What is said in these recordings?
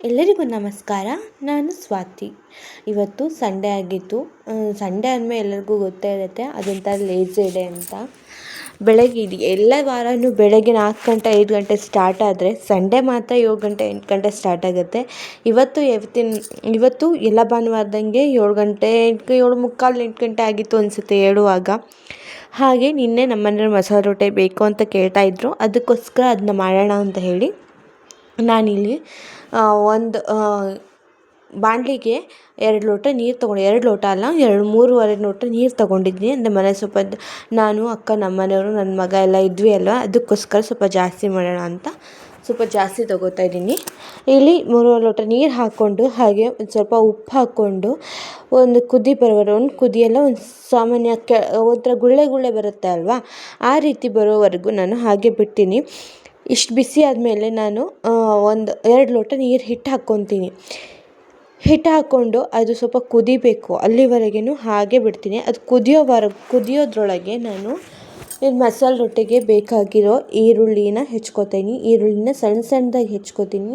ಎಲ್ಲರಿಗೂ ನಮಸ್ಕಾರ, ನಾನು ಸ್ವಾತಿ. ಇವತ್ತು ಸಂಡೇ ಆಗಿತ್ತು. ಸಂಡೇ ಅಂದಮೇಲೆ ಎಲ್ಲರಿಗೂ ಗೊತ್ತೇ ಇರುತ್ತೆ ಅದೊಂಥರ ಲೇಜಿ ಡೇ ಅಂತ. ಬೆಳಗ್ಗೆ ಇದು, ಎಲ್ಲ ವಾರವೂ ಬೆಳಗ್ಗೆ ನಾಲ್ಕು ಗಂಟೆ, ಐದು ಗಂಟೆ ಸ್ಟಾರ್ಟ್ ಆದರೆ ಸಂಡೇ ಮಾತ್ರ ಏಳು ಗಂಟೆ, ಎಂಟು ಗಂಟೆ ಸ್ಟಾರ್ಟ್ ಆಗುತ್ತೆ. ಇವತ್ತು ಇವತ್ತಿನ ಇವತ್ತು ಎಲ್ಲ ಭಾನುವಾರದಂಗೆ ಏಳು ಗಂಟೆ, ಎಂಟು, ಏಳು ಮುಕ್ಕಾಲು ಎಂಟು ಗಂಟೆ ಆಗಿತ್ತು ಅನಿಸುತ್ತೆ ಹೇಳುವಾಗ. ಹಾಗೆ ನಿನ್ನೆ ನಮ್ಮನೇಲಿ ಮಸಾಲೆ ರೊಟ್ಟಿ ಬೇಕು ಅಂತ ಕೇಳ್ತಾ ಇದ್ದರು ಅದಕ್ಕೋಸ್ಕರ ಅದನ್ನ ಮಾಡೋಣ ಅಂತ ಹೇಳಿ ನಾನಿಲ್ಲಿ ಒಂದು ಬಾಣಲಿಗೆ ಎರಡು ಲೋಟ ನೀರು ತೊಗೊಂಡು. ಎರಡು ಲೋಟ ಅಲ್ಲ, ಎರಡು, ಮೂರುವರೆ ಲೋಟ ನೀರು ತೊಗೊಂಡಿದ್ದೀನಿ ಅಂದರೆ ಮನೆ ಸ್ವಲ್ಪ ನಾನು, ಅಕ್ಕ ನಮ್ಮ ಮನೆಯವರು ನನ್ನ ಮಗ ಎಲ್ಲ ಇದ್ವಿ ಅಲ್ವ? ಅದಕ್ಕೋಸ್ಕರ ಸ್ವಲ್ಪ ಜಾಸ್ತಿ ಮಾಡೋಣ ಅಂತ ಸ್ವಲ್ಪ ಜಾಸ್ತಿ ತೊಗೋತಾ ಇದ್ದೀನಿ. ಇಲ್ಲಿ ಮೂರುವರೆ ಲೋಟ ನೀರು ಹಾಕ್ಕೊಂಡು, ಹಾಗೆ ಒಂದು ಸ್ವಲ್ಪ ಉಪ್ಪು ಹಾಕ್ಕೊಂಡು, ಒಂದು ಕುದಿ ಬರೋವರೆ, ಒಂದು ಕುದಿಯೆಲ್ಲ ಒಂದು ಸಾಮಾನ್ಯ ಕೆ, ಒಂಥರ ಗುಳ್ಳೆ ಗುಳ್ಳೆ ಬರುತ್ತೆ ಅಲ್ವಾ? ಆ ರೀತಿ ಬರೋವರೆಗೂ ನಾನು ಹಾಗೆ ಬಿಡ್ತೀನಿ. ಇಷ್ಟು ಬಿಸಿ ಆದಮೇಲೆ ನಾನು ಒಂದು ಎರಡು ಲೋಟ ನೀರು ಹಿಟ್ಟು ಹಾಕ್ಕೊತೀನಿ. ಹಿಟ್ಟು ಹಾಕ್ಕೊಂಡು ಅದು ಸ್ವಲ್ಪ ಕುದಿಬೇಕು. ಅಲ್ಲಿವರೆಗೂ ಹಾಗೆ ಬಿಡ್ತೀನಿ. ಅದು ಕುದಿಯೋವರ ಕುದಿಯೋದ್ರೊಳಗೆ ನಾನು ಈ ಮಸಾಲೆ ರೊಟ್ಟಿಗೆ ಬೇಕಾಗಿರೋ ಈರುಳ್ಳಿನ ಹೆಚ್ಕೊತೀನಿ. ಈರುಳ್ಳಿನ ಸಣ್ಣ ಸಣ್ಣದಾಗಿ ಹೆಚ್ಕೊತೀನಿ.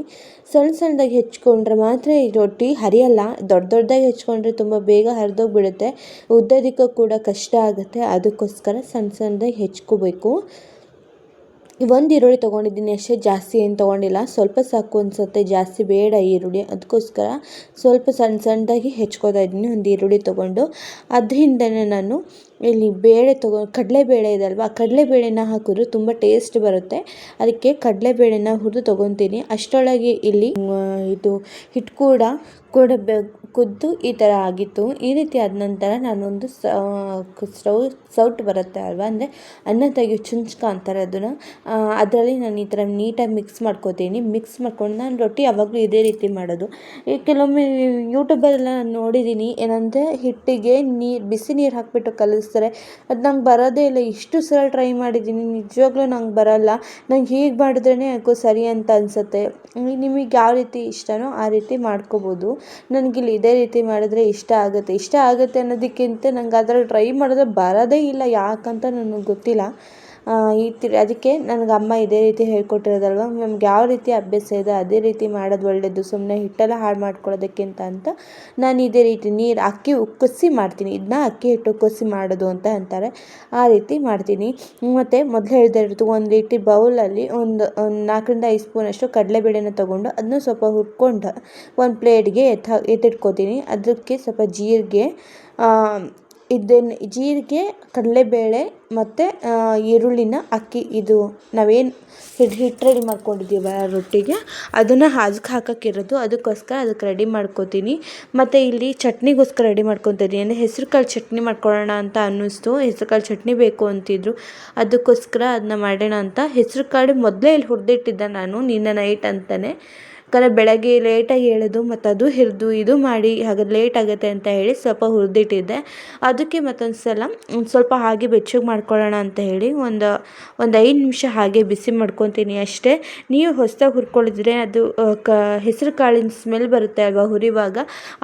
ಸಣ್ಣ ಸಣ್ಣದಾಗಿ ಹೆಚ್ಕೊಂಡ್ರೆ ಮಾತ್ರ ಈ ರೊಟ್ಟಿ ಹರಿಯಲ್ಲ. ದೊಡ್ಡ ದೊಡ್ಡದಾಗಿ ಹೆಚ್ಕೊಂಡ್ರೆ ತುಂಬ ಬೇಗ ಹರಿದೋಗ್ಬಿಡುತ್ತೆ. ಉದ್ದೋದಕ್ಕೆ ಕೂಡ ಕಷ್ಟ ಆಗುತ್ತೆ. ಅದಕ್ಕೋಸ್ಕರ ಸಣ್ಣ ಸಣ್ಣದಾಗಿ ಹೆಚ್ಕೋಬೇಕು. ಒಂದು ಈರುಳ್ಳಿ ತೊಗೊಂಡಿದ್ದೀನಿ ಅಷ್ಟೇ ಜಾಸ್ತಿ ಏನು ತೊಗೊಂಡಿಲ್ಲ. ಸ್ವಲ್ಪ ಸಾಕು ಅನಿಸುತ್ತೆ, ಜಾಸ್ತಿ ಬೇಡ ಈರುಳ್ಳಿ. ಅದಕ್ಕೋಸ್ಕರ ಸ್ವಲ್ಪ ಸಣ್ಣ ಸಣ್ಣದಾಗಿ ಹೆಚ್ಕೋತಾ ಇದ್ದೀನಿ ಒಂದು ಈರುಳ್ಳಿ ತೊಗೊಂಡು. ಅದರಿಂದನೇ ನಾನು ಇಲ್ಲಿ ಬೇಳೆ ತೊಗೊ, ಕಡಲೆಬೇಳೆ ಇದೆ ಅಲ್ವಾ, ಕಡಲೆಬೇಳೆನ ಹಾಕಿದ್ರು ತುಂಬ ಟೇಸ್ಟ್ ಬರುತ್ತೆ. ಅದಕ್ಕೆ ಕಡಲೆಬೇಳೆನ ಹುರಿದು ತೊಗೊತೀನಿ. ಅಷ್ಟರೊಳಗೆ ಇಲ್ಲಿ ಇದು ಹಿಟ್ಟು ಕೂಡ ಕೂಡ ಕುದ್ದು ಈ ಥರ ಆಗಿತ್ತು. ಈ ರೀತಿ ಆದ ನಂತರ ನಾನೊಂದು ಸ್ಟವ್ ಸೌಟ್ ಬರುತ್ತೆ ಅಲ್ವಾ? ಅಂದರೆ ಅನ್ನ ತೆಗೆಯೋ ಚುಂಚ್ಕ ಅಂತಾರೆ ಅದನ್ನು. ಅದರಲ್ಲಿ ನಾನು ಈ ಥರ ನೀಟಾಗಿ ಮಿಕ್ಸ್ ಮಾಡ್ಕೋತೀನಿ. ಮಿಕ್ಸ್ ಮಾಡ್ಕೊಂಡು ನಾನು ರೊಟ್ಟಿ ಯಾವಾಗಲೂ ಇದೇ ರೀತಿ ಮಾಡೋದು. ಈ ಕೆಲವೊಮ್ಮೆ ಯೂಟ್ಯೂಬಲ್ಲೆಲ್ಲ ನಾನು ನೋಡಿದ್ದೀನಿ ಏನಂದರೆ ಹಿಟ್ಟಿಗೆ ನೀರು, ಬಿಸಿ ನೀರು ಹಾಕಿಬಿಟ್ಟು ಕಲಿಸ್ತಾರೆ. ಅದು ನಂಗೆ ಬರೋದೇ ಇಲ್ಲ. ಇಷ್ಟು ಸಲ ಟ್ರೈ ಮಾಡಿದ್ದೀನಿ ನಿಜವಾಗ್ಲೂ ನಂಗೆ ಬರೋಲ್ಲ. ನಂಗೆ ಹೀಗೆ ಮಾಡಿದ್ರೇ ಯಾಕೋ ಸರಿ ಅಂತ ಅನಿಸುತ್ತೆ. ನಿಮಗೆ ಯಾವ ರೀತಿ ಇಷ್ಟನೋ ಆ ರೀತಿ ಮಾಡ್ಕೋಬೋದು. ನನಗಿಲ್ಲಿ ಇದೇ ರೀತಿ ಮಾಡಿದ್ರೆ ಇಷ್ಟ ಆಗುತ್ತೆ. ಇಷ್ಟ ಆಗುತ್ತೆ ಅನ್ನೋದಕ್ಕಿಂತ ನಂಗೆ ಅದ್ರಲ್ಲಿ ಟ್ರೈ ಮಾಡಿದ್ರೆ ಬರೋದೇ ಇಲ್ಲ. ಯಾಕಂತ ನನಗೆ ಗೊತ್ತಿಲ್ಲ. ಈ ತಿರ್ ಅದಕ್ಕೆ ನನಗೆ ಅಮ್ಮ ಇದೇ ರೀತಿ ಹೇಳ್ಕೊಟ್ಟಿರೋದಲ್ವ? ನಮ್ಗೆ ಯಾವ ರೀತಿ ಅಭ್ಯಾಸ ಇದೆ ಅದೇ ರೀತಿ ಮಾಡೋದು ಒಳ್ಳೆಯದು ಸುಮ್ಮನೆ ಹಿಟ್ಟೆಲ್ಲ ಹಾಳು ಮಾಡ್ಕೊಳ್ಳೋದಕ್ಕಿಂತ ಅಂತ ನಾನು ಇದೇ ರೀತಿ ನೀರು ಅಕ್ಕಿ ಉಕ್ಕಿಸಿ ಮಾಡ್ತೀನಿ ಇದನ್ನ ಅಕ್ಕಿ ಹಿಟ್ಟು ಉಕ್ಕಿಸಿ ಮಾಡೋದು ಅಂತ ಅಂತಾರೆ, ಆ ರೀತಿ ಮಾಡ್ತೀನಿ. ಮತ್ತು ಮೊದಲು ಹೇಳ್ದೆ ಇರ್ತು ಒಂದು ರೀತಿ ಬೌಲಲ್ಲಿ ಒಂದು ಒಂದು ನಾಲ್ಕರಿಂದ ಐದು ಸ್ಪೂನಷ್ಟು ಕಡಲೆಬೇಳೆನ ತೊಗೊಂಡು ಅದನ್ನು ಸ್ವಲ್ಪ ಹುರ್ಕೊಂಡು ಒಂದು ಪ್ಲೇಟ್ಗೆ ಎತ್ತ, ಎತ್ತಿಟ್ಕೋತೀನಿ. ಅದಕ್ಕೆ ಸ್ವಲ್ಪ ಜೀರಿಗೆ ಇದನ್ನು ಜೀರಿಗೆ, ಕಡಲೆಬೇಳೆ ಮತ್ತು ಈರುಳ್ಳಿನ ಅಕ್ಕಿ. ಇದು ನಾವೇನು ಹಿಟ್ಟು ಹಿಟ್ಟು ರೆಡಿ ಮಾಡ್ಕೊಂಡಿದ್ದೀವಿ ರೊಟ್ಟಿಗೆ. ಅದನ್ನು ಹಾಜಕ್ಕೆ ಹಾಕೋಕ್ಕಿರೋದು ಅದಕ್ಕೋಸ್ಕರ ಅದಕ್ಕೆ ರೆಡಿ ಮಾಡ್ಕೋತೀನಿ. ಮತ್ತು ಇಲ್ಲಿ ಚಟ್ನಿಗೋಸ್ಕರ ರೆಡಿ ಮಾಡ್ಕೊತೀನಿ ಅಂದರೆ ಹೆಸ್ರು ಕಾಳು ಚಟ್ನಿ ಮಾಡ್ಕೊಳ್ಳೋಣ ಅಂತ ಅನ್ನಿಸ್ತು. ಹೆಸ್ರು ಕಾಳು ಚಟ್ನಿ ಬೇಕು ಅಂತಿದ್ರು. ಅದಕ್ಕೋಸ್ಕರ ಅದನ್ನ ಮಾಡೋಣ ಅಂತ. ಹೆಸ್ರು ಕಾಳು ಮೊದಲೇ ಇಲ್ಲಿ ಹುರಿದಿಟ್ಟಿದ್ದೆ ನಾನು ನಿನ್ನೆ ನೈಟ್ ಅಂತಲೇ ಯಾಕಂದರೆ ಬೆಳಗ್ಗೆ ಲೇಟಾಗಿ ಎಳೆದು ಮತ್ತು ಅದು ಹಿರಿದು ಇದು ಮಾಡಿ ಹಾಗೆ ಲೇಟ್ ಆಗುತ್ತೆ ಅಂತ ಹೇಳಿ ಸ್ವಲ್ಪ ಹುರಿದಿಟ್ಟಿದ್ದೆ. ಅದಕ್ಕೆ ಮತ್ತೊಂದು ಸಲ ಒಂದು ಸ್ವಲ್ಪ ಹಾಗೆ ಬೆಚ್ಚಗೆ ಮಾಡ್ಕೊಳ್ಳೋಣ ಅಂತ ಹೇಳಿ ಒಂದು ಒಂದು ಐದು ನಿಮಿಷ ಹಾಗೆ ಬಿಸಿ ಮಾಡ್ಕೊತೀನಿ ಅಷ್ಟೇ. ನೀವು ಹೊಸದಾಗಿ ಹುರ್ಕೊಳ್ಳಿದ್ರೆ ಅದು ಕ, ಹೆಸರು ಕಾಳಿನ ಸ್ಮೆಲ್ ಬರುತ್ತೆ ಅಲ್ವಾ ಹುರಿವಾಗ?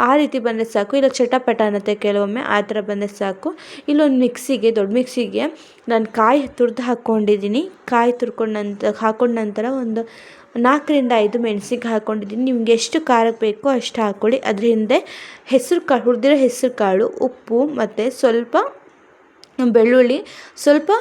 ಆ ರೀತಿ ಬಂದರೆ ಸಾಕು. ಇಲ್ಲ ಚಟಪಟ ಅನ್ನತ್ತೆ ಕೆಲವೊಮ್ಮೆ, ಆ ಥರ ಬಂದರೆ ಸಾಕು. ಇಲ್ಲೊಂದು ಮಿಕ್ಸಿಗೆ, ದೊಡ್ಡ ಮಿಕ್ಸಿಗೆ ನಾನು ಕಾಯಿ ತುರಿದು ಹಾಕ್ಕೊಂಡಿದ್ದೀನಿ ಕಾಯಿ ತುರ್ಕೊಂಡು ನಂತರ ಹಾಕೊಂಡ ನಂತರ ಒಂದು ನಾಲ್ಕರಿಂದ ಐದು ಮೆಣ್ಸಿಗೆ ಹಾಕ್ಕೊಂಡಿದ್ದೀನಿ ನಿಮ್ಗೆ ಎಷ್ಟು ಖಾರಕ್ಕೆ ಬೇಕೋ ಅಷ್ಟು ಹಾಕ್ಕೊಳ್ಳಿ ಅದ್ರ ಹಿಂದೆ ಹೆಸರು ಕಾಳು, ಹುರಿದಿರೋ ಹೆಸರು ಕಾಳು, ಉಪ್ಪು ಮತ್ತು ಸ್ವಲ್ಪ ಬೆಳ್ಳುಳ್ಳಿ, ಸ್ವಲ್ಪ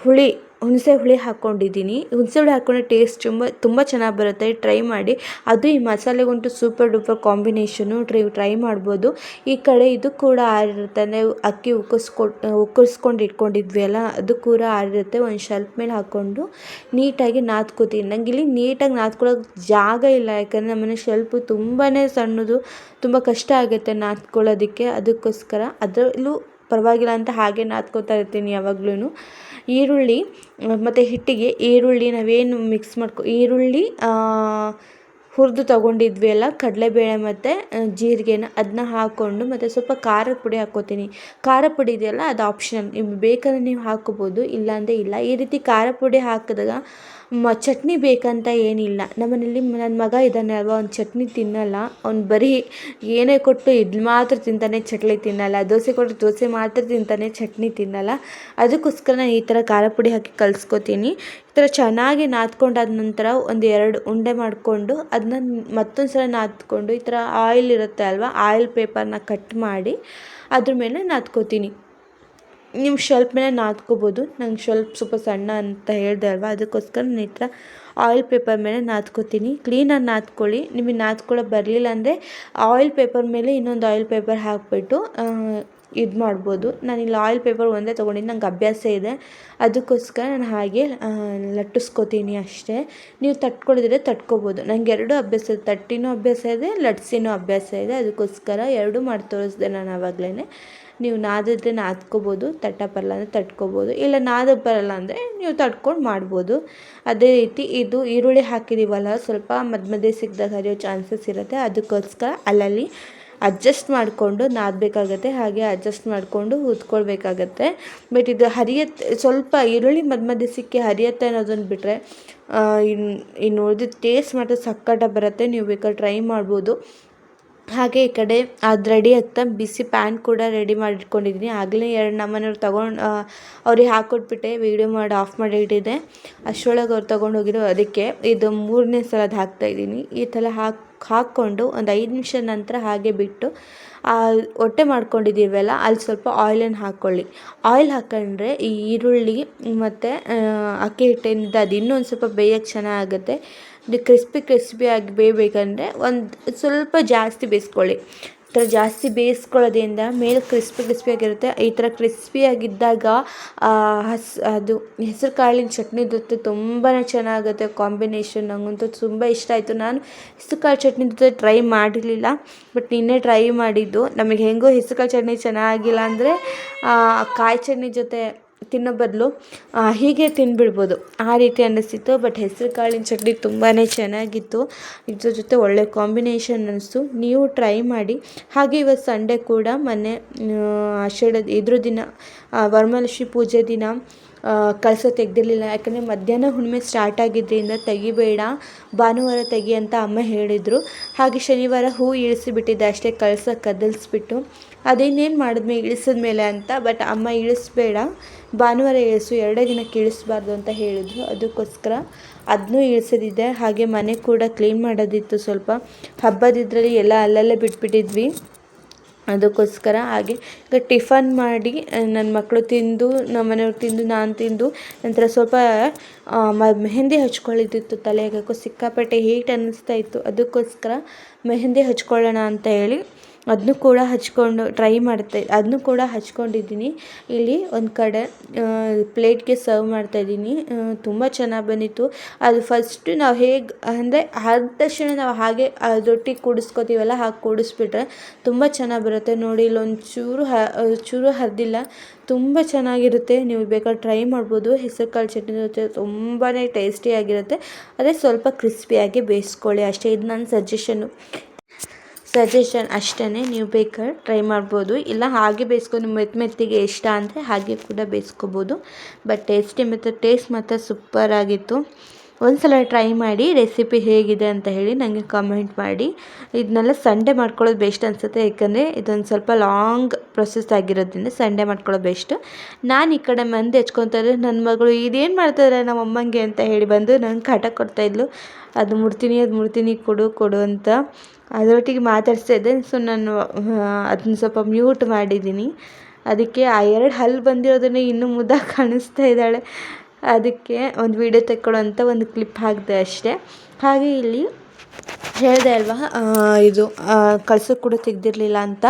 ಹುಳಿ ಹುಣಸೆ ಹುಳಿ ಹಾಕ್ಕೊಂಡಿದ್ದೀನಿ. ಹುಣಸೆ ಹುಳಿ ಹಾಕ್ಕೊಂಡ್ರೆ ಟೇಸ್ಟ್ ತುಂಬ ತುಂಬ ಚೆನ್ನಾಗಿ ಬರುತ್ತೆ. ಟ್ರೈ ಮಾಡಿ. ಅದು ಈ ಮಸಾಲೆಗಂತೂ super duper combination try try ಮಾಡ್ಬೋದು. ಈ ಕಡೆ ಇದು ಕೂಡ ಆರಿರುತ್ತೆ. ಅಕ್ಕಿ ಉಕ್ಕಿಸ್ಕೊ ಉಕ್ಕಿಸ್ಕೊಂಡು ಇಟ್ಕೊಂಡಿದ್ವಿ ಅಲ್ಲ, ಅದು ಕೂಡ ಆರಿರುತ್ತೆ. ಒಂದು ಶೆಲ್ಫ್ ಮೇಲೆ ಹಾಕ್ಕೊಂಡು ನೀಟಾಗಿ ನಾದ್ಕೋತೀನಿ. ನಂಗೆ ಇಲ್ಲಿ ನೀಟಾಗಿ ನಾದ್ಕೊಳ್ಳೋಕೆ ಜಾಗ ಇಲ್ಲ. ಯಾಕಂದರೆ ನಮ್ಮನೆ ಶೆಲ್ಫ್ ತುಂಬಾ ಸಣ್ಣದು, ತುಂಬ ಕಷ್ಟ ಆಗುತ್ತೆ ನಾದ್ಕೊಳ್ಳೋದಕ್ಕೆ ಅದಕ್ಕೋಸ್ಕರ ಅದರಲ್ಲೂ ಪರವಾಗಿಲ್ಲ ಅಂತ ಹಾಗೆ ನಾದ್ಕೋತಾ ಇರ್ತೀನಿ ಯಾವಾಗ್ಲೂ ಈರುಳ್ಳಿ ಮತ್ತು ಹಿಟ್ಟಿಗೆ ಈರುಳ್ಳಿ ನಾವೇನು ಮಿಕ್ಸ್ ಮಾಡ್ಕೊ, ಈರುಳ್ಳಿ ಹುರಿದು ತೊಗೊಂಡಿದ್ವಿ ಅಲ್ಲ, ಕಡಲೆಬೇಳೆ ಮತ್ತು ಜೀರಿಗೆನ ಅದನ್ನ ಹಾಕ್ಕೊಂಡು ಮತ್ತು ಸ್ವಲ್ಪ ಖಾರದ ಪುಡಿ ಹಾಕ್ಕೋತೀನಿ. ಖಾರ ಪುಡಿ ಇದೆಯಲ್ಲ, ಅದು ಆಪ್ಷನಲ್ ನಿಮ್ಗೆ ಬೇಕಾದ್ರೆ ನೀವು ಹಾಕ್ಕೋಬೋದು, ಇಲ್ಲಾಂದರೆ ಇಲ್ಲ. ಈ ರೀತಿ ಖಾರ ಪುಡಿ ಹಾಕಿದಾಗ ಮ, ಚಟ್ನಿ ಬೇಕಂತ ಏನಿಲ್ಲ. ನಮ್ಮನೇಲಿ ನನ್ನ ಮಗ ಇದ್ದಾನೆ ಅಲ್ವಾ, ಅವ್ನು ಚಟ್ನಿ ತಿನ್ನಲ್ಲ. ಅವ್ನು ಬರೀ ಏನೇ ಕೊಟ್ಟು ಇದು ಮಾತ್ರ ತಿಂತಾನೆ ಚಟ್ನಿ ತಿನ್ನಲ್ಲ. ದೋಸೆ ಕೊಟ್ಟರೆ ದೋಸೆ ಮಾತ್ರ ತಿಂತಾನೆ ಚಟ್ನಿ ತಿನ್ನಲ್ಲ. ಅದಕ್ಕೋಸ್ಕರ ನಾನು ಈ ಥರ ಖಾರ ಪುಡಿ ಹಾಕಿ ಕಲಿಸ್ಕೋತೀನಿ. ಈ ಥರ ಚೆನ್ನಾಗಿ ನಾದ್ಕೊಂಡಾದ ನಂತರ ಒಂದು ಎರಡು ಉಂಡೆ ಮಾಡಿಕೊಂಡು ಅದನ್ನ ಮತ್ತೊಂದು ಸಲ ನಾದ್ಕೊಂಡು ಈ ಥರ ಆಯಿಲ್ ಇರುತ್ತೆ ಅಲ್ವಾ ಆಯಿಲ್ ಪೇಪರ್ನ ಕಟ್ ಮಾಡಿ ಅದ್ರ ಮೇಲೆ ನಾದ್ಕೋತೀನಿ. ನೀವು ಶೆಲ್ಪ್ ಮೇಲೆ ನಾದ್ಕೋಬೋದು. ನಂಗೆ ಶೆಲ್ಪ್ ಸ್ವಲ್ಪ ಸಣ್ಣ ಅಂತ ಹೇಳಿದೆ ಅಲ್ವಾ? ಅದಕ್ಕೋಸ್ಕರ ನಾನು ಈ ಥರ ಆಯಿಲ್ ಪೇಪರ್ ಮೇಲೆ ನಾದ್ಕೋತೀನಿ. ಕ್ಲೀನಾಗಿ ನಾದ್ಕೊಳ್ಳಿ. ನಿಮಗೆ ನಾದ್ಕೊಳ್ಳೋಕೆ ಬರಲಿಲ್ಲ ಅಂದರೆ ಆಯಿಲ್ ಪೇಪರ್ ಮೇಲೆ ಇನ್ನೊಂದು ಆಯಿಲ್ ಪೇಪರ್ ಹಾಕಿಬಿಟ್ಟು ಇದು ಮಾಡ್ಬೋದು. ನಾನಿಲ್ಲಿ ಆಯಿಲ್ ಪೇಪರ್ ಒಂದೇ ತೊಗೊಂಡಿದ್ದು ನಂಗೆ ಅಭ್ಯಾಸ ಇದೆ. ಅದಕ್ಕೋಸ್ಕರ ನಾನು ಹಾಗೆ ಲಟ್ಟಿಸ್ಕೋತೀನಿ ಅಷ್ಟೇ. ನೀವು ತಟ್ಕೊಳ್ಳೋದಿದ್ರೆ ತಟ್ಕೋಬೋದು. ನಂಗೆ ಎರಡೂ ಅಭ್ಯಾಸ ಇದೆ. ತಟ್ಟಿನೂ ಅಭ್ಯಾಸ ಇದೆ, ಲಟ್ಸಿನೂ ಅಭ್ಯಾಸ ಇದೆ. ಅದಕ್ಕೋಸ್ಕರ ಎರಡೂ ಮಾಡಿ ತೋರಿಸ್ದೆ ನಾನು ಆವಾಗಲೇ ನೀವು ನಾದಿದ್ರೆ ನಾದ್ಕೋಬೋದು ತಟ್ಟಕ್ಕೆ ಬರಲ್ಲ ಅಂದರೆ ತಟ್ಕೋಬೋದು. ಇಲ್ಲ ನಾದಕ್ಕೆ ಬರಲ್ಲ ಅಂದರೆ ನೀವು ತಟ್ಕೊಂಡು ಮಾಡ್ಬೋದು. ಅದೇ ರೀತಿ ಇದು ಈರುಳ್ಳಿ ಹಾಕಿದ್ದೀವಲ್ಲ ಸ್ವಲ್ಪ ಮಧ್ಯ ಮಧ್ಯೆ ಹರಿಯೋ ಚಾನ್ಸಸ್ ಇರುತ್ತೆ. ಅದಕ್ಕೋಸ್ಕರ ಅಲ್ಲಲ್ಲಿ ಅಡ್ಜಸ್ಟ್ ಮಾಡಿಕೊಂಡು ನಾದಬೇಕಾಗತ್ತೆ, ಹಾಗೆ ಅಡ್ಜಸ್ಟ್ ಮಾಡಿಕೊಂಡು ಹುರ್ಕೊಳ್ಬೇಕಾಗತ್ತೆ ಬಟ್ ಇದು ಹರಿಯತ್ತೆ ಸ್ವಲ್ಪ ಈರುಳ್ಳಿ ಮಧ್ಯ ಮಧ್ಯೆ ಸಿಕ್ಕಿ ಹರಿಯತ್ತೆ ಅನ್ನೋದನ್ನು ಬಿಟ್ಟರೆ ಇನ್ನು ಇನ್ನು ಉಳಿದಿದ್ದು ಟೇಸ್ಟ್ ಮಾತ್ರ ಸಕ್ಕತ್ತಾಗಿ ಬರುತ್ತೆ. ನೀವು ಬೇಕಾದ್ರೆ ಟ್ರೈ ಮಾಡ್ಬೋದು. ಹಾಗೆ ಈ ಕಡೆ ಅದು ರೆಡಿ ಆಗ್ತಾ ಬಿಸಿ ಪ್ಯಾನ್ ಕೂಡ ರೆಡಿ ಮಾಡಿಟ್ಕೊಂಡಿದ್ದೀನಿ. ಆಗಲೇ ಎರಡು ನಮ್ಮನೆಯವ್ರು ತಗೊಂಡು ಅವ್ರಿಗೆ ಹಾಕ್ಕೊಟ್ಬಿಟ್ಟೆ ವೀಡಿಯೋ ಮಾಡಿ, ಆಫ್ ಮಾಡಿ ಇಟ್ಟಿದ್ದೆ. ಅಷ್ಟರೊಳಗೆ ಅವ್ರು ತೊಗೊಂಡು ಅದಕ್ಕೆ ಇದು ಮೂರನೇ ಸಲ ಅದು ಹಾಕ್ತಾಯಿದ್ದೀನಿ ಈ ಥರ ಹಾಕಿ, ಹಾಕ್ಕೊಂಡು ಒಂದು ಐದು ನಿಮಿಷ ನಂತರ ಹಾಗೆ ಬಿಟ್ಟು ಹೊಟ್ಟೆ ಮಾಡ್ಕೊಂಡಿದ್ದೀವಲ್ಲ, ಅಲ್ಲಿ ಸ್ವಲ್ಪ ಆಯಿಲನ್ನು ಹಾಕ್ಕೊಳ್ಳಿ ಆಯಿಲ್ ಹಾಕ್ಕೊಂಡ್ರೆ ಈ ಈರುಳ್ಳಿ ಮತ್ತು ಅಕ್ಕಿ ಹಿಟ್ಟಿನಿಂದ ಅದು ಇನ್ನೊಂದು ಸ್ವಲ್ಪ ಬೇಯೋಕ್ಕೆ ಚೆನ್ನಾಗುತ್ತೆ. ಇದು ಕ್ರಿಸ್ಪಿ ಕ್ರಿಸ್ಪಿಯಾಗಿ ಬೇಯಬೇಕಂದ್ರೆ ಒಂದು ಸ್ವಲ್ಪ ಜಾಸ್ತಿ ಬೇಯಿಸ್ಕೊಳ್ಳಿ. ಈ ಥರ ಜಾಸ್ತಿ ಬೇಯಿಸ್ಕೊಳ್ಳೋದ್ರಿಂದ ಮೇಲೆ ಕ್ರಿಸ್ಪಿ ಕ್ರಿಸ್ಪಿಯಾಗಿರುತ್ತೆ ಈ ಥರ ಕ್ರಿಸ್ಪಿಯಾಗಿದ್ದಾಗ ಹಸ್, ಅದು ಹೆಸರು ಕಾಳಿನ ಚಟ್ನಿ ಜೊತೆ ತುಂಬಾ ಚೆನ್ನಾಗುತ್ತೆ ಕಾಂಬಿನೇಷನ್. ನನಗಂತೂ ತುಂಬ ಇಷ್ಟ ಆಯಿತು. ನಾನು ಹೆಸ್ರು ಕಾಳು ಚಟ್ನಿ ಜೊತೆ ಟ್ರೈ ಮಾಡಿರಲಿಲ್ಲ, ಬಟ್ ನಿನ್ನೆ ಟ್ರೈ ಮಾಡಿದ್ದು. ನಮಗೆ ಹೆಂಗೋ ಹೆಸ್ರು ಕಾಳು ಚಟ್ನಿ ಚೆನ್ನಾಗಿಲ್ಲ ಅಂದರೆ ಕಾಯಿ ಚಟ್ನಿ ಜೊತೆ ತಿನ್ನೋ ಬದಲು ಹೀಗೆ ತಿನ್ಬಿಡ್ಬೋದು. ಆ ರೀತಿ ಅನ್ನಿಸ್ತಿತ್ತು. ಬಟ್ ಹೆಸ್ರು ಕಾಳಿನ ಚಟ್ನಿ ತುಂಬಾ ಚೆನ್ನಾಗಿತ್ತು. ಇದ್ರ ಜೊತೆ ಒಳ್ಳೆ ಕಾಂಬಿನೇಷನ್ ಅನ್ನಿಸ್ತು. ನೀವು ಟ್ರೈ ಮಾಡಿ. ಹಾಗೆ ಇವತ್ತು ಸಂಡೇ ಕೂಡ ಮೊನ್ನೆ ಆಷಾಢ, ಇದ್ರ ದಿನ ವರಮಹಾಲಕ್ಷ್ಮಿ ಪೂಜೆ ದಿನ ಕಳಸ ತೆಗೆದಿರ್ಲಿಲ್ಲ. ಯಾಕಂದರೆ ಮಧ್ಯಾಹ್ನ ಹುಣ್ಣಿಮೆ ಸ್ಟಾರ್ಟ್ ಆಗಿದ್ದರಿಂದ ತೆಗಿಬೇಡ, ಭಾನುವಾರ ತೆಗಿ ಅಂತ ಅಮ್ಮ ಹೇಳಿದರು. ಹಾಗೆ ಶನಿವಾರ ಹೂ ಇಳಿಸಿಬಿಟ್ಟಿದ್ದೆ, ಅಷ್ಟೇ ಕಳಸ ಕದಲಿಸ್ಬಿಟ್ಟು. ಅದೇನೇನು ಮಾಡಿದ್ಮೆ ಇಳಿಸಿದ ಮೇಲೆ ಅಂತ ಬಟ್ ಅಮ್ಮ ಇಳಿಸ್ಬೇಡ, ಭಾನುವಾರ ಇಳಿಸು, ಎರಡೇ ದಿನಕ್ಕೆ ಇಳಿಸ್ಬಾರ್ದು ಅಂತ ಹೇಳಿದ್ರು. ಅದಕ್ಕೋಸ್ಕರ ಅದನ್ನೂ ಇಳಿಸೋದಿದೆ ಹಾಗೆ ಮನೆ ಕೂಡ ಕ್ಲೀನ್ ಮಾಡೋದಿತ್ತು ಸ್ವಲ್ಪ. ಹಬ್ಬದಿದ್ರಲ್ಲಿ ಎಲ್ಲ ಅಲ್ಲಲ್ಲೇ ಬಿಟ್ಬಿಟ್ಟಿದ್ವಿ. ಅದಕ್ಕೋಸ್ಕರ ಹಾಗೆ ಈಗ ಟಿಫನ್ ಮಾಡಿ ನನ್ನ ಮಕ್ಕಳು ತಿಂದು ನಮ್ಮ ಮನೆಯವ್ರು ತಿಂದು, ನಾನು ತಿಂದು, ನಂತರ ಸ್ವಲ್ಪ ಮೆಹೆಂದಿ ಹಚ್ಕೊಳ್ಳೋದಿತ್ತು ತಲೆಗೆ ಸಿಕ್ಕಾಪಟ್ಟೆ ಹೀಟ್ ಅನ್ನಿಸ್ತಾ ಇತ್ತು. ಅದಕ್ಕೋಸ್ಕರ ಮೆಹೆಂದಿ ಹಚ್ಕೊಳ್ಳೋಣ ಅಂತ ಹೇಳಿ ಅದನ್ನು ಕೂಡ ಹಚ್ಕೊಂಡು ಟ್ರೈ ಮಾಡ್ತಾ ಅದನ್ನು ಕೂಡ ಹಚ್ಕೊಂಡಿದ್ದೀನಿ. ಇಲ್ಲಿ ಒಂದು ಕಡೆ ಪ್ಲೇಟ್ಗೆ ಸರ್ವ್ ಮಾಡ್ತಾಯಿದ್ದೀನಿ ತುಂಬ ಚೆನ್ನಾಗಿ ಬಂದಿತ್ತು. ಅದು ಫಸ್ಟು ನಾವು ಹೇಗೆ, ಅಂದರೆ ಆದ ತಕ್ಷಣ ನಾವು ಹಾಗೆ ರೊಟ್ಟಿ ಕೂಡಿಸ್ಕೋತೀವಲ್ಲ, ಹಾಗೆ ಕೂಡಿಸ್ಬಿಟ್ರೆ ತುಂಬ ಚೆನ್ನಾಗಿ ಬರುತ್ತೆ. ನೋಡಿ, ಇಲ್ಲೊಂದು ಚೂರು ಹ ಚೂರು ಹರಿದಿಲ್ಲ. ತುಂಬ ಚೆನ್ನಾಗಿರುತ್ತೆ. ನೀವು ಬೇಕಾದ್ರೆ ಟ್ರೈ ಮಾಡ್ಬೋದು. ಹೆಸರು ಕಾಳು ಚಟ್ನಿ ಜೊತೆ ತುಂಬಾ ಟೇಸ್ಟಿಯಾಗಿರುತ್ತೆ ಅದೇ ಸ್ವಲ್ಪ ಕ್ರಿಸ್ಪಿಯಾಗಿ ಬೇಯಿಸ್ಕೊಳ್ಳಿ. ಅಷ್ಟೇ, ಇದು ನನ್ನ ಸಜೆಷನ್ನು ಸಜೆಷನ್ ಅಷ್ಟೇ ನೀವು ಬೇಕಾದ್ರೆ ಟ್ರೈ ಮಾಡ್ಬೋದು. ಇಲ್ಲ ಹಾಗೆ ಬೇಯಿಸ್ಕೊಂಡು ಮೆತ್ತ ಮೆತ್ತಿಗೆ ಇಷ್ಟ ಅಂದರೆ ಹಾಗೆ ಕೂಡ ಬೇಯಿಸ್ಕೋಬೋದು. ಬಟ್ ಟೇಸ್ಟಿ ಮತ್ತು ಟೇಸ್ಟ್ ಮಾತ್ರ ಸೂಪರಾಗಿತ್ತು ಒಂದು ಸಲ ಟ್ರೈ ಮಾಡಿ ರೆಸಿಪಿ ಹೇಗಿದೆ ಅಂತ ಹೇಳಿ ನನಗೆ ಕಮೆಂಟ್ ಮಾಡಿ. ಇದನ್ನೆಲ್ಲ ಸಂಡೇ ಮಾಡ್ಕೊಳ್ಳೋದು ಬೆಸ್ಟ್ ಅನಿಸುತ್ತೆ, ಯಾಕಂದರೆ ಇದೊಂದು ಸ್ವಲ್ಪ ಲಾಂಗ್ ಪ್ರೊಸೆಸ್ ಆಗಿರೋದ್ರಿಂದ ಸಂಡೇ ಮಾಡ್ಕೊಳ್ಳೋದು ಬೆಸ್ಟ್ ನಾನು ಈ ಕಡೆ ಮಂದಿ ಹಚ್ಕೊತಾರೆ ನನ್ನ ಮಗಳು ಇದೇನು ಮಾಡ್ತಾರೆ ನಮ್ಮ ಅಮ್ಮಂಗೆ ಅಂತ ಹೇಳಿ ಬಂದು ನಂಗೆ ಕಾಟ ಕೊಡ್ತಾಯಿದ್ಲು ಅದು ಮುಡ್ತೀನಿ ಅದು ಮುಡ್ತೀನಿ, ಕೊಡು ಕೊಡು ಅಂತ. ಅದರೊಟ್ಟಿಗೆ ಮಾತಾಡಿಸ್ತಾ ಇದ್ದೆ. ಸೊ ನಾನು ಅದನ್ನ ಸ್ವಲ್ಪ ಮ್ಯೂಟ್ ಮಾಡಿದ್ದೀನಿ. ಅದಕ್ಕೆ ಆ ಎರಡು ಹಲ್ಲು ಬಂದಿರೋದನ್ನೇ ಇನ್ನೂ ಮುದ್ದಾಗಿ ಕಾಣಿಸ್ತಾ ಇದ್ದಾಳೆ. ಅದಕ್ಕೆ ಒಂದು ವೀಡಿಯೋ ತೆಕ್ಕೊಳ್ಳೋ ಅಂತ ಒಂದು ಕ್ಲಿಪ್ ಹಾಕಿದೆ ಅಷ್ಟೇ. ಹಾಗೆ ಇಲ್ಲಿ ಹೇಳಿದೆ ಅಲ್ವಾ ಇದು ಕಳಸ ಕೂಡ ತೆಗೆದಿರಲಿಲ್ಲ ಅಂತ.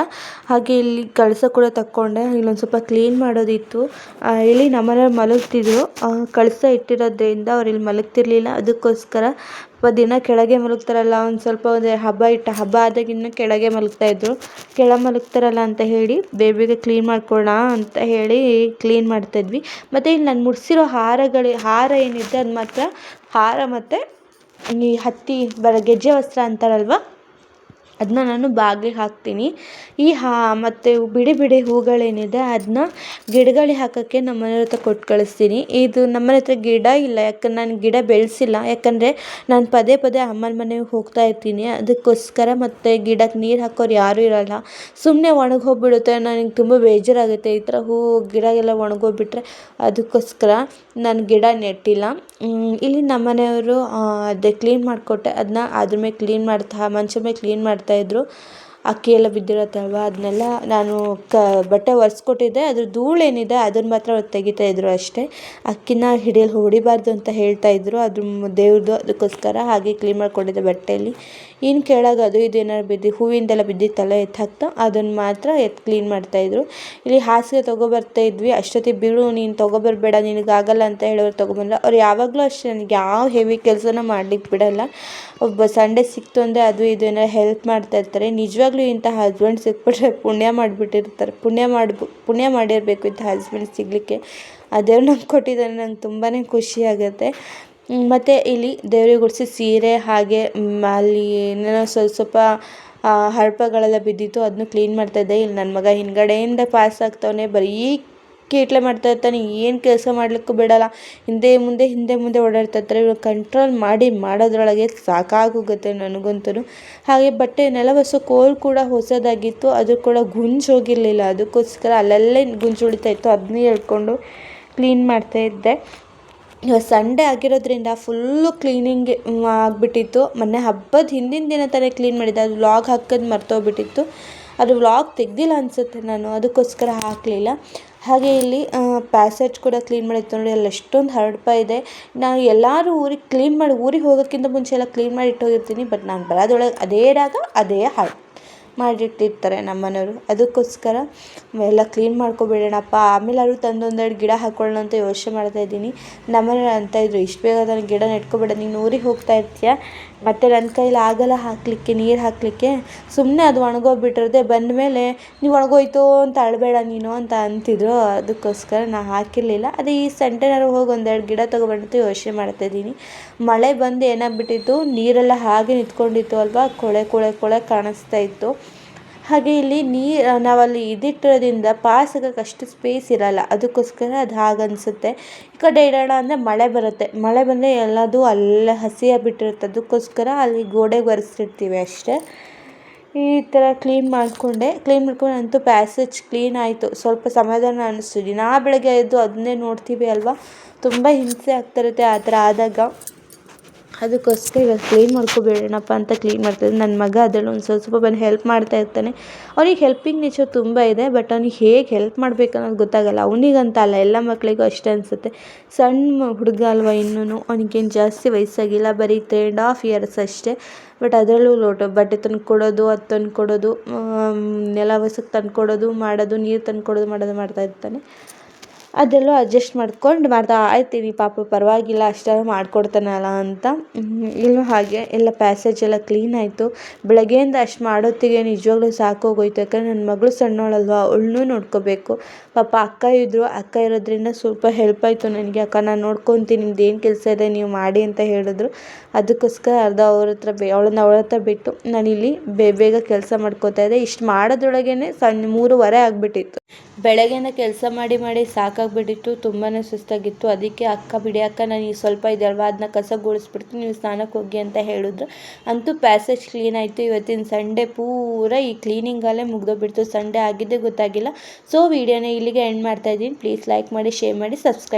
ಹಾಗೆ ಇಲ್ಲಿ ಕಳಸ ಕೂಡ ತಕ್ಕೊಂಡೆ. ಇಲ್ಲೊಂದು ಸ್ವಲ್ಪ ಕ್ಲೀನ್ ಮಾಡೋದಿತ್ತು. ಇಲ್ಲಿ ನಮ್ಮನೆಯವ್ರು ಮಲಗ್ತಿದ್ರು. ಕಳಸ ಇಟ್ಟಿರೋದ್ರಿಂದ ಅವ್ರು ಇಲ್ಲಿ ಮಲಗ್ತಿರ್ಲಿಲ್ಲ. ಅದಕ್ಕೋಸ್ಕರ ದಿನ ಕೆಳಗೆ ಮಲಗ್ತಾರಲ್ಲ, ಒಂದು ಸ್ವಲ್ಪ ಒಂದು ಹಬ್ಬ ಇಟ್ಟು ಹಬ್ಬ ಆದಾಗಿನ್ನ ಕೆಳಗೆ ಮಲಗ್ತಾಯಿದ್ರು ಕೆಳಗೆ ಮಲಗ್ತಾರಲ್ಲ ಅಂತ ಹೇಳಿ, ಬೇಬಿಗೆ ಬೇಗ ಕ್ಲೀನ್ ಮಾಡ್ಕೊಳ್ಳೋಣ ಅಂತ ಹೇಳಿ ಕ್ಲೀನ್ ಮಾಡ್ತಾಯಿದ್ವಿ ಮತ್ತು ಇಲ್ಲಿ ನಾನು ಮುಡಿಸಿರೋ ಹಾರಗಳು, ಹಾರ ಏನಿದೆ ಅದು ಮಾತ್ರ, ಹಾರ ಮತ್ತು ಈ ಹತ್ತಿ ಬರ ಗೆಜ್ಜೆ ವಸ್ತ್ರ ಅಂತಾರಲ್ವ? ಅದನ್ನ ನಾನು ಬಾಗಿಲಿಗೆ ಹಾಕ್ತೀನಿ. ಈ ಹಾ, ಮತ್ತು ಬಿಡಿ ಬಿಡಿ ಹೂಗಳೇನಿದೆ ಅದನ್ನ ಗಿಡಗಳಿಗೆ ಹಾಕೋಕ್ಕೆ ನಮ್ಮ ಮನೆಯವ್ರ ಹತ್ರ ಕೊಟ್ಟು ಕಳಿಸ್ತೀನಿ. ಇದು ನಮ್ಮ ಮನೆ ಹತ್ರ ಗಿಡ ಇಲ್ಲ, ಯಾಕಂದ್ರೆ ನಾನು ಗಿಡ ಬೆಳೆಸಿಲ್ಲ. ಯಾಕಂದರೆ ನಾನು ಪದೇ ಪದೇ ಅಮ್ಮನ ಮನೆಗೆ ಹೋಗ್ತಾ ಇರ್ತೀನಿ. ಅದಕ್ಕೋಸ್ಕರ ಮತ್ತು ಗಿಡಕ್ಕೆ ನೀರು ಹಾಕೋರು ಯಾರೂ ಇರೋಲ್ಲ. ಸುಮ್ಮನೆ ಒಣಗೋಗ್ಬಿಡುತ್ತೆ ನನಗೆ ತುಂಬ ಬೇಜಾರಾಗುತ್ತೆ. ಈ ಥರ ಹೂ ಗಿಡ ಎಲ್ಲ ಒಣಗೋಗ್ಬಿಟ್ರೆ ಅದಕ್ಕೋಸ್ಕರ ನಾನು ಗಿಡ ನೆಟ್ಟಿಲ್ಲ. ಇಲ್ಲಿ ನಮ್ಮ ಮನೆಯವರು ಅದೇ ಕ್ಲೀನ್ ಮಾಡಿಕೊಟ್ಟೆ. ಅದನ್ನ ಅದ್ರ ಮೇಲೆ ಕ್ಲೀನ್ ಮಾಡ್ತಾ ಮಂಚದ ಮೇಲೆ ಕ್ಲೀನ್ ಮಾಡ್ತಾಯಿದ್ರು ಅಕ್ಕಿ ಎಲ್ಲ ಬಿದ್ದಿರುತ್ತಲ್ವ? ಅದನ್ನೆಲ್ಲ ನಾನು ಕ, ಬಟ್ಟೆ ಒರೆಸ್ಕೊಟ್ಟಿದ್ದೆ. ಅದ್ರ ಧೂಳೇನಿದೆ ಅದನ್ನ ಮಾತ್ರ ತೆಗಿತಾ ಇದ್ರು ಅಷ್ಟೇ. ಅಕ್ಕಿನ ಹಿಡಿಯಲು ಹೊಡಿಬಾರ್ದು ಅಂತ ಹೇಳ್ತಾ ಇದ್ರು. ಅದ್ರ ದೇವ್ರದ್ದು ಅದಕ್ಕೋಸ್ಕರ ಹಾಗೆ ಕ್ಲೀನ್ ಮಾಡಿಕೊಂಡಿದ್ದೆ ಬಟ್ಟೆಯಲ್ಲಿ ಇನ್ನು ಕೆಳಗೆ ಅದು ಇದು ಏನಾದ್ರು ಬಿದ್ದು, ಹೂವಿಂದೆಲ್ಲ ಬಿದ್ದಿತ್ತಲ್ಲ ಎತ್ತು ಹಾಕ್ತಾ ಅದನ್ನು ಮಾತ್ರ ಎತ್ತು ಕ್ಲೀನ್ ಮಾಡ್ತಾಯಿದ್ರು ಇಲ್ಲಿ ಹಾಸಿಗೆ ತೊಗೊಬರ್ತಾ ಇದ್ವಿ. ಅಷ್ಟೊತ್ತಿಗೆ ಬಿಡು, ನೀನು ತೊಗೊಬರ್ಬೇಡ ನಿನಗಾಗಲ್ಲ ಅಂತ ಹೇಳೋರು ತೊಗೊಬಂದ್ರೆ ಅವ್ರು ಯಾವಾಗಲೂ ಅಷ್ಟೇ, ನನಗೆ ಯಾವ ಹೆವಿ ಕೆಲಸನ ಮಾಡ್ಲಿಕ್ಕೆ ಬಿಡಲ್ಲ. ಒಬ್ಬ ಸಂಡೇ ಸಿಕ್ತು ಅಂದರೆ ಅದು ಇದು ಏನಾರು ಹೆಲ್ಪ್ ಮಾಡ್ತಾ ಇರ್ತಾರೆ. ನಿಜವಾಗ್ಲೂ ಇಂಥ ಹಸ್ಬೆಂಡ್ ಸಿಕ್ಬಿಟ್ರೆ ಪುಣ್ಯ ಮಾಡಿಬಿಟ್ಟಿರ್ತಾರೆ. ಪುಣ್ಯ ಮಾಡ್ಬು, ಪುಣ್ಯ ಮಾಡಿರಬೇಕು ಇಂಥ ಹಸ್ಬೆಂಡ್ ಸಿಗಲಿಕ್ಕೆ. ಆ ದೇವ್ರು ನಮ್ಗೆ ಕೊಟ್ಟಿದ್ದಾನೆ, ನಂಗೆ ತುಂಬಾ ಖುಷಿ ಆಗುತ್ತೆ. ಮತ್ತು ಇಲ್ಲಿ ದೇವ್ರಿಗೆ ಗುಡಿಸಿ ಸೀರೆ, ಹಾಗೆ ಅಲ್ಲಿ ಏನೇನೋ ಸ್ವಲ್ಪ ಸ್ವಲ್ಪ ಹರ್ಪಗಳೆಲ್ಲ ಬಿದ್ದಿತ್ತು ಅದನ್ನು ಕ್ಲೀನ್ ಮಾಡ್ತಾಯಿದ್ದೆ ಇಲ್ಲಿ ನನ್ನ ಮಗ ಹಿಂದ್ಗಡೆಯಿಂದ ಪಾಸ್ ಆಗ್ತವನೆ, ಬರೀ ಕೀಟ್ಲೆ ಮಾಡ್ತಾ ಇರ್ತಾನೆ, ಏನು ಕೆಲಸ ಮಾಡಲಿಕ್ಕೂ ಬಿಡಲ್ಲ. ಹಿಂದೆ ಮುಂದೆ ಹಿಂದೆ ಮುಂದೆ ಓಡಾಡ್ತಾ ಇರ್ತಾರೆ. ಇವಾಗ ಕಂಟ್ರೋಲ್ ಮಾಡಿ ಮಾಡೋದ್ರೊಳಗೆ ಸಾಕಾಗೋಗುತ್ತೆ ನನಗಂತೂ. ಹಾಗೆ ಬಟ್ಟೆ ಒರೆಸೋ ಕೋಲ್ ಕೂಡ ಹೊಸದಾಗಿತ್ತು. ಅದು ಕೂಡ ಗುಂಜು ಹೋಗಿರಲಿಲ್ಲ ಅದಕ್ಕೋಸ್ಕರ ಅಲ್ಲಲ್ಲೇ ಗುಂಜು ಉಳಿತಾ ಇತ್ತು. ಅದನ್ನೇ ಎಳ್ಕೊಂಡು ಕ್ಲೀನ್ ಮಾಡ್ತಾಯಿದ್ದೆ ಸಂಡೇ ಆಗಿರೋದ್ರಿಂದ ಫುಲ್ಲು ಕ್ಲೀನಿಂಗ್ ಆಗಿಬಿಟ್ಟಿತ್ತು. ಮೊನ್ನೆ ಹಬ್ಬದ ಹಿಂದಿನ ದಿನ ತಾನೇ ಕ್ಲೀನ್ ಮಾಡಿದ್ದೆ. ಅದು ವ್ಲಾಗ್ ಹಾಕೋದು ಮರ್ತೋಗ್ಬಿಟ್ಟಿತ್ತು. ಅದು ವ್ಲಾಗ್ ತೆಗೆದಿಲ್ಲ ಅನಿಸುತ್ತೆ ನಾನು. ಅದಕ್ಕೋಸ್ಕರ ಹಾಕಲಿಲ್ಲ. ಹಾಗೆ ಇಲ್ಲಿ ಪ್ಯಾಸೇಜ್ ಕೂಡ ಕ್ಲೀನ್ ಮಾಡಿತ್ತು ನೋಡಿ, ಅಲ್ಲಿ ಎಷ್ಟೊಂದು ಹರಡ್ಪ ಇದೆ. ನಾನು ಎಲ್ಲರೂ ಊರಿಗೆ ಕ್ಲೀನ್ ಮಾಡಿ, ಊರಿಗೆ ಹೋಗೋಕ್ಕಿಂತ ಮುಂಚೆ ಎಲ್ಲ ಕ್ಲೀನ್ ಮಾಡಿ ಇಟ್ಟೋಗಿರ್ತೀನಿ ಬಟ್ ನಾನು ಬರೋದ್ರೊಳಗೆ ಅದೇ ರಾಗ, ಅದೇ ಹಾಳು ಮಾಡಿಟ್ಟಿರ್ತಾರೆ ನಮ್ಮ ಮನೆಯವರು ಅದಕ್ಕೋಸ್ಕರ ಎಲ್ಲ ಕ್ಲೀನ್ ಮಾಡ್ಕೊಬಿಡೋಣಪ್ಪ. ಆಮೇಲೆ ಅವರು ತಂದೊಂದೆರಡು ಗಿಡ ಹಾಕ್ಕೊಳ್ಳೋಣ ಅಂತ ಯೋಚನೆ ಮಾಡ್ತಾ ಇದ್ದೀನಿ. ಅಂತ ಇದ್ರು, ಇಷ್ಟು ಬೇಗ ನನಗೆ ಗಿಡ ನೆಟ್ಕೊಬೇಡ, ನೀನು ಊರಿಗೆ ಹೋಗ್ತಾ ಇರ್ತೀಯ? ಮತ್ತು ನನ್ನ ಕೈಲಿ ಆಗಲ್ಲ ಹಾಕಲಿಕ್ಕೆ, ನೀರು ಹಾಕಲಿಕ್ಕೆ ಸುಮ್ಮನೆ ಅದು ಒಣಗೋಗ್ಬಿಟ್ಟಿರುತ್ತೆ. ಬಂದ ಮೇಲೆ ನೀವು ಒಣಗೋಯ್ತು ಅಂತ ಅಳಬೇಡ ನೀನು ಅಂತ ಅಂತಿದ್ರು. ಅದಕ್ಕೋಸ್ಕರ ನಾ ಹಾಕಿರಲಿಲ್ಲ. ಅದೇ ಈ ಸಂಡೇನಾದ್ರು ಹೋಗಿ ಒಂದೆರಡು ಗಿಡ ತೊಗೊಬಂದು ಯೋಚನೆ ಮಾಡ್ತಾಯಿದ್ದೀನಿ ಮಳೆ ಬಂದು ಏನಾಗ್ಬಿಟ್ಟಿತ್ತು, ನೀರೆಲ್ಲ ಹಾಗೆ ನಿಂತ್ಕೊಂಡಿತ್ತು ಅಲ್ವಾ? ಕೊಳೆ ಕೊಳೆ ಕೊಳೆ ಕಾಣಿಸ್ತಾ ಇತ್ತು. ಹಾಗೆ ಇಲ್ಲಿ ನೀರು ನಾವಲ್ಲಿ ಇದಿಟ್ಟಿರೋದ್ರಿಂದ ಪಾಸ್ ಅಷ್ಟು ಸ್ಪೇಸ್ ಇರಲ್ಲ. ಅದಕ್ಕೋಸ್ಕರ ಅದು ಹಾಗೆ ಅನಿಸುತ್ತೆ. ಈ ಕಡೆ ಇಡೋಣ ಅಂದರೆ ಮಳೆ ಬರುತ್ತೆ. ಮಳೆ ಬಂದರೆ ಎಲ್ಲದೂ ಅಲ್ಲೇ ಹಸಿಯಾಗಿ ಬಿಟ್ಟಿರುತ್ತೆ. ಅದಕ್ಕೋಸ್ಕರ ಅಲ್ಲಿ ಗೋಡೆಗೆ ಒರೆಸಿರ್ತೀವಿ ಅಷ್ಟೇ. ಈ ಥರ ಕ್ಲೀನ್ ಮಾಡಿಕೊಂಡೆ. ಕ್ಲೀನ್ ಮಾಡ್ಕೊಂಡು ಅಂತೂ ಪ್ಯಾಸೇಜ್ ಕ್ಲೀನ್ ಆಯಿತು. ಸ್ವಲ್ಪ ಸಮಾಧಾನ ಅನ್ನಿಸ್ತು ದಿನಾ ಬೆಳಗ್ಗೆ ಎದ್ದು ಅದನ್ನೇ ನೋಡ್ತೀವಿ ಅಲ್ವಾ? ತುಂಬ ಹಿಂಸೆ ಆಗ್ತಿರುತ್ತೆ ಆ ಥರ ಆದಾಗ. ಅದಕ್ಕೋಸ್ಕರ ಇವಾಗ ಕ್ಲೀನ್ ಮಾಡ್ಕೊಬೇಡಣಪ್ಪ ಅಂತ ಕ್ಲೀನ್ ಮಾಡ್ತಾಯಿದ್ದೆ ನನ್ನ ಮಗ ಅದರಲ್ಲಿ ಒಂದು ಸ್ವಲ್ಪ ಸ್ವಲ್ಪ ಬಂದು ಹೆಲ್ಪ್ ಮಾಡ್ತಾ ಇರ್ತಾನೆ. ಅವ್ನಿಗೆ ಹೆಲ್ಪಿಂಗ್ ನೇಚರ್ ತುಂಬ ಇದೆ ಬಟ್ ಅವ್ನಿಗೆ ಹೇಗೆ ಹೆಲ್ಪ್ ಮಾಡಬೇಕು ಅನ್ನೋದು ಗೊತ್ತಾಗಲ್ಲ. ಅವನಿಗಂತ ಅಲ್ಲ, ಎಲ್ಲ ಮಕ್ಕಳಿಗೂ ಅಷ್ಟೇ ಅನಿಸುತ್ತೆ. ಸಣ್ಣ ಹುಡುಗ ಅಲ್ವಾ ಇನ್ನೂ ಅವನಿಗೇನು ಜಾಸ್ತಿ ವಯಸ್ಸಾಗಿಲ್ಲ, ಬರೀ ತ್ರೀ ಆ್ಯಂಡ್ ಹಾಫ್ ಇಯರ್ಸ್ ಅಷ್ಟೇ. ಬಟ್ ಅದರಲ್ಲೂ ಲೋಟ, ಬಟ್ಟೆ ತಂದು ಕೊಡೋದು, ಅದು ತಂದು ಕೊಡೋದು ನೆಲ ಹೊಸಕ್ಕೆ ತಂದು ಕೊಡೋದು, ಮಾಡೋದು, ನೀರು ತಂದು ಕೊಡೋದು, ಮಾಡೋದು ಮಾಡ್ತಾ ಇರ್ತಾನೆ. ಅದೆಲ್ಲ ಅಡ್ಜಸ್ಟ್ ಮಾಡ್ಕೊಂಡು ಮಾಡ್ತಾ ಆಯ್ತೀವಿ ಪಾಪ ಪರವಾಗಿಲ್ಲ, ಅಷ್ಟೆಲ್ಲ ಮಾಡ್ಕೊಡ್ತಾನಲ್ಲ ಅಂತ. ಇಲ್ಲೂ ಹಾಗೆ ಎಲ್ಲ ಪ್ಯಾಸೇಜ್ ಎಲ್ಲ ಕ್ಲೀನ್ ಆಯಿತು. ಬೆಳಗ್ಗೆಯಿಂದ ಅಷ್ಟು ಮಾಡೋತ್ತಿಗೆ ನಿಜವಾಗ್ಲೂ ಸಾಕೋಗೋಯ್ತು. ಯಾಕಂದರೆ ನನ್ನ ಮಗಳು ಸಣ್ಣವಳಲ್ವ, ಅವಳನ್ನೂ ನೋಡ್ಕೋಬೇಕು. ಪಾಪ ಅಕ್ಕ ಇದ್ದರು ಅಕ್ಕ ಇರೋದ್ರಿಂದ ಸ್ವಲ್ಪ ಹೆಲ್ಪ್ ಆಯಿತು ನನಗೆ. ಅಕ್ಕ, ನಾನು ನೋಡ್ಕೊತೀನಿ, ನಿಮ್ದು ಏನು ಕೆಲಸ ಇದೆ, ನೀವು ಮಾಡಿ ಅಂತ ಹೇಳಿದ್ರು. ಅದಕ್ಕೋಸ್ಕರ ಅರ್ಧ ಅವ್ರ ಹತ್ರ ಬೇ, ಅವಳನ್ನ ಅವಳ ಹತ್ರ ಬಿಟ್ಟು ನಾನಿಲ್ಲಿ ಬೇಗ ಬೇಗ ಕೆಲಸ ಮಾಡ್ಕೋತಾ ಇದ್ದೆ. ಇಷ್ಟು ಮಾಡೋದ್ರೊಳಗೇ ಸಣ್ಣ ಮೂರುವರೆ ಆಗಿಬಿಟ್ಟಿತ್ತು. ಬೆಳಗ್ಗೆಯಿಂದ ಕೆಲಸ ಮಾಡಿ ಮಾಡಿ ಸಾಕಾಗಿಬಿಟ್ಟಿತ್ತು ತುಂಬಾ ಸುಸ್ತಾಗಿತ್ತು. ಅದಕ್ಕೆ ಅಕ್ಕ, ಬಿಡಿ ಅಕ್ಕ, ನಾನು ಈ ಸ್ವಲ್ಪ ಇದೆಯಲ್ವ ಅದನ್ನ ಕಸ ಗುಡಿಸ್ಬಿಡ್ತೀನಿ ನೀವು ಸ್ನಾನಕ್ಕೆ ಹೋಗಿ ಅಂತ ಹೇಳಿದ್ರು. ಅಂತೂ ಪ್ಯಾಸೇಜ್ ಕ್ಲೀನ್ ಆಯಿತು. ಇವತ್ತಿನ ಸಂಡೇ ಪೂರ ಈ ಕ್ಲೀನಿಂಗಲ್ಲೇ ಮುಗ್ದೋಗ್ಬಿಡ್ತು. ಸಂಡೇ ಆಗಿದ್ದೇ ಗೊತ್ತಾಗಿಲ್ಲ. ಸೊ ವೀಡಿಯೋನ ಇಲ್ಲಿಗೆ ಎಂಡ್ ಮಾಡ್ತಾ ಇದ್ದೀನಿ. ಪ್ಲೀಸ್ ಲೈಕ್ ಮಾಡಿ ಶೇರ್ ಮಾಡಿ ಸಬ್ಸ್ಕ್ರೈಬ್